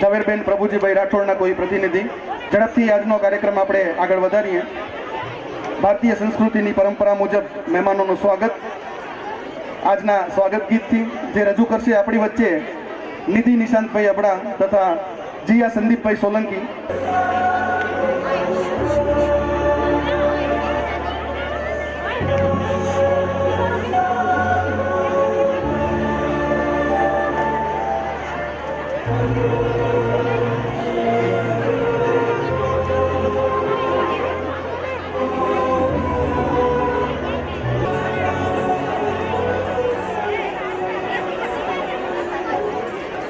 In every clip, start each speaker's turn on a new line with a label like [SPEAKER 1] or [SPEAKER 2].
[SPEAKER 1] ઝવેરબેન પ્રભુજીભાઈ રાઠોડના કોઈ પ્રતિનિધિ. ઝડપથી આજનો કાર્યક્રમ આપણે આગળ વધારીએ. ભારતીય સંસ્કૃતિની પરંપરા મુજબ મહેમાનોનું સ્વાગત. આજના સ્વાગત ગીતથી જે રજૂ કરશે આપણી વચ્ચે નિધિ નિશાંતભાઈ અબડા તથા જીયા સંદીપભાઈ સોલંકી.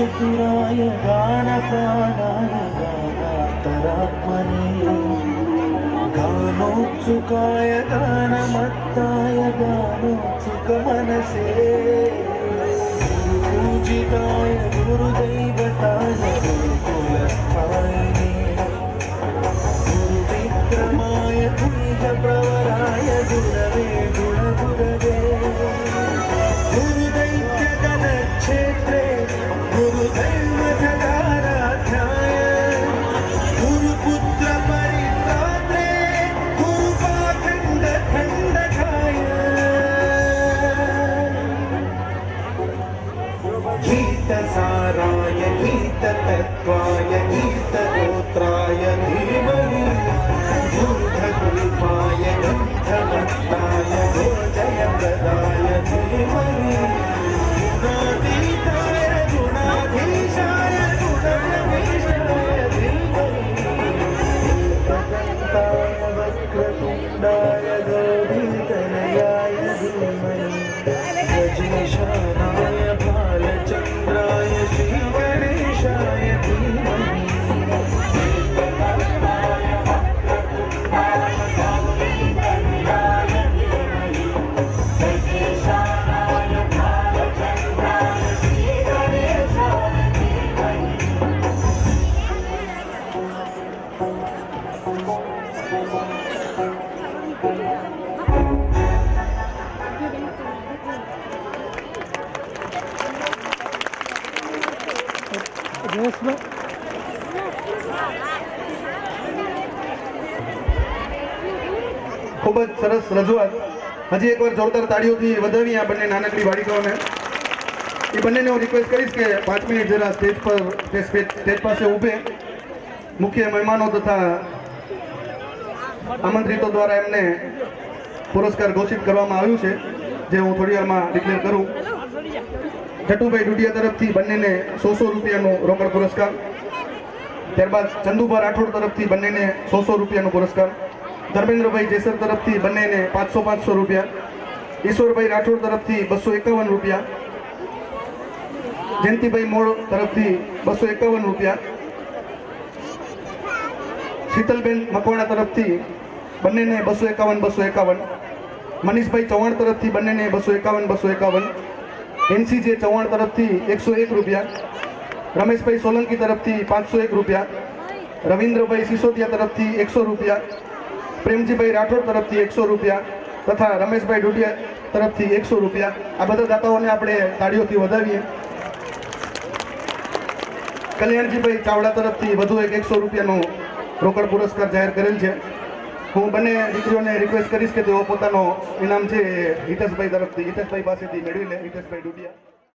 [SPEAKER 2] ചതുരായ ഗാനപ്രാണായ ഗാനാന്തരാത്മനേ ഗാനോത്സുകായ ഗാനമത്തായ ഗാനോത്സുക മനസേ പൂജിതായ ഗുരുദൈവതായ ഗുരുകുലസ്ഥായ ഗുരുവിക്രമായ പുണ്യപ്ര गीततत्त्वाय गीतगोत्राय Thank you.
[SPEAKER 1] ખૂબ જ સરસ રજૂઆત. હજી એકવાર જોરદાર તાળીઓથી વધાવી આ બંને નાનકડી બાળકોને એ બંનેને હું રિક્વેસ્ટ કરીશ કે પાંચ મિનિટ જરા સ્ટેજ પર સ્ટેજ પાસે ઊભે. મુખ્ય મહેમાનો તથા આમંત્રિતો દ્વારા એમને પુરસ્કાર ઘોષિત કરવામાં આવ્યું છે જે હું થોડી વારમાં ડિક્લેર કરું. જટુભાઈ ડુડિયા તરફથી બંનેને સો સો રૂપિયાનો રોકડ પુરસ્કાર. ત્યારબાદ ચંદુભા રાઠોડ તરફથી બંનેને સો સો રૂપિયાનો પુરસ્કાર. ધર્મેન્દ્રભાઈ જેસર તરફથી બંનેને પાંચસો પાંચસો રૂપિયા. ઈશ્વરભાઈ રાઠોડ તરફથી બસો એકાવન રૂપિયા. જયંતિભાઈ મોડ તરફથી બસો એકાવન રૂપિયા. શીતલબેન મકવાણા તરફથી બંનેને બસો એકાવન બસો એકાવન. મનીષભાઈ ચૌહાણ તરફથી બંનેને બસો એકાવન બસો એકાવન. એનસીજે ચૌહાણ તરફથી એકસો એક રૂપિયા. રમેશભાઈ સોલંકી તરફથી પાંચસો એક રૂપિયા, રવિન્દ્રભાઈ સિસોદિયા તરફથી એકસો રૂપિયા, પ્રેમજીભાઈ રાઠોડ તરફથી એકસો રૂપિયા તથા રમેશભાઈ ઢુડિયા તરફથી એકસો રૂપિયા. આ બધા દાતાઓને આપણે તાળીઓથી વધાવીએ. કલ્યાણજીભાઈ ચાવડા તરફથી વધુ એક એકસો રૂપિયાનો રોકડ પુરસ્કાર જાહેર કરેલ છે. હું બંને દીકરીઓને રિક્વેસ્ટ કરીશ કે તેઓ પોતાનો ઇનામ છે હિતેશભાઈ તરફથી, હિતેશભાઈ પાસેથી મેળવી લે હિતેશભાઈ ડુડિયા